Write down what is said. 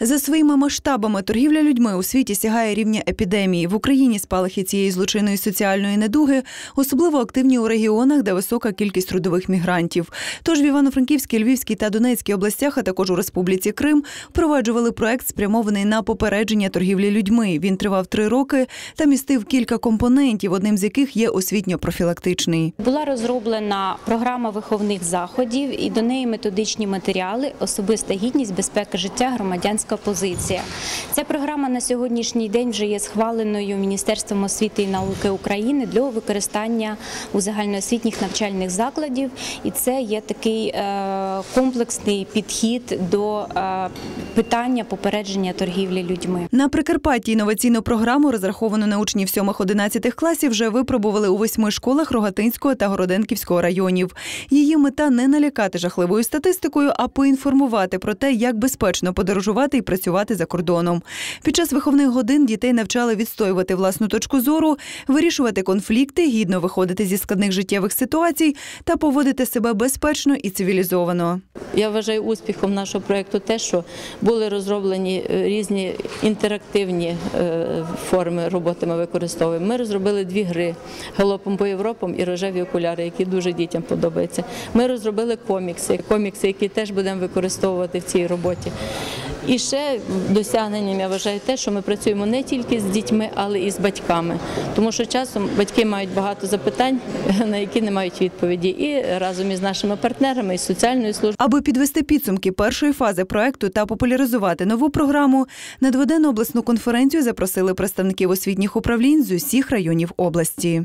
За своїми масштабами торгівля людьми у світі сягає рівня епідемії. В Україні спалахи цієї злочинної соціальної недуги особливо активні у регіонах, де висока кількість трудових мігрантів. Тож в Івано-Франківській, Львівській та Донецькій областях, а також у Республіці Крим, впроваджували проект, спрямований на попередження торгівлі людьми. Він тривав три роки та містив кілька компонентів, одним з яких є освітньо-профілактичний. Була розроблена програма виховних заходів і до неї методичні матеріали, особиста гідність, безпека життя, громадянська позиція. Ця програма на сьогоднішній день вже є схваленою Міністерством освіти і науки України для використання у загальноосвітніх навчальних закладів, і це є такий е, комплексний підхід до е, питання попередження торгівлі людьми. На Прикарпатті інноваційну програму, розраховану на учнів 7-11 класів, вже випробували у восьми школах Рогатинського та Городенківського районів. Її мета не налякати жахливою статистикою, а поінформувати про те, як безпечно подорожувати і працювати за кордоном. Під час виховних годин дітей навчали відстоювати власну точку зору, вирішувати конфлікти, гідно виходити зі складних життєвих ситуацій та поводити себе безпечно і цивілізовано. Я вважаю успіхом нашого проєкту те, що були розроблені е, різні інтерактивні е, форми роботи. Ми використовуємо. Ми розробили дві гри галопом по Європам і рожеві окуляри, які дуже дітям подобаються. Ми розробили комікси, комікси, які теж будемо використовувати в цій роботі. І ще досягненням я вважаю те, що ми працюємо не тільки з дітьми, але і з батьками, тому що часом батьки мають багато запитань, на які не мають відповіді, і разом із нашими партнерами із соціальною службою. Аби підвести підсумки першої фази проекту та популяризувати нову програму, на дводенну обласну конференцію запросили представників освітніх управлінь з усіх районів області.